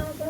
Elbow.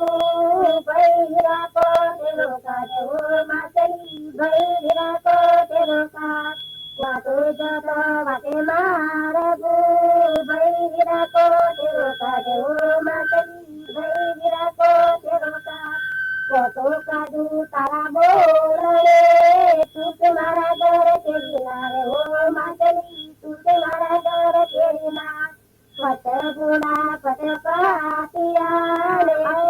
কত কাদু তারা বলে তুতে মারা গরে কেরি না রে ও মাতলি তুতে মারা গরে কেরি না পত গুণা পত পাতিয়া রে আই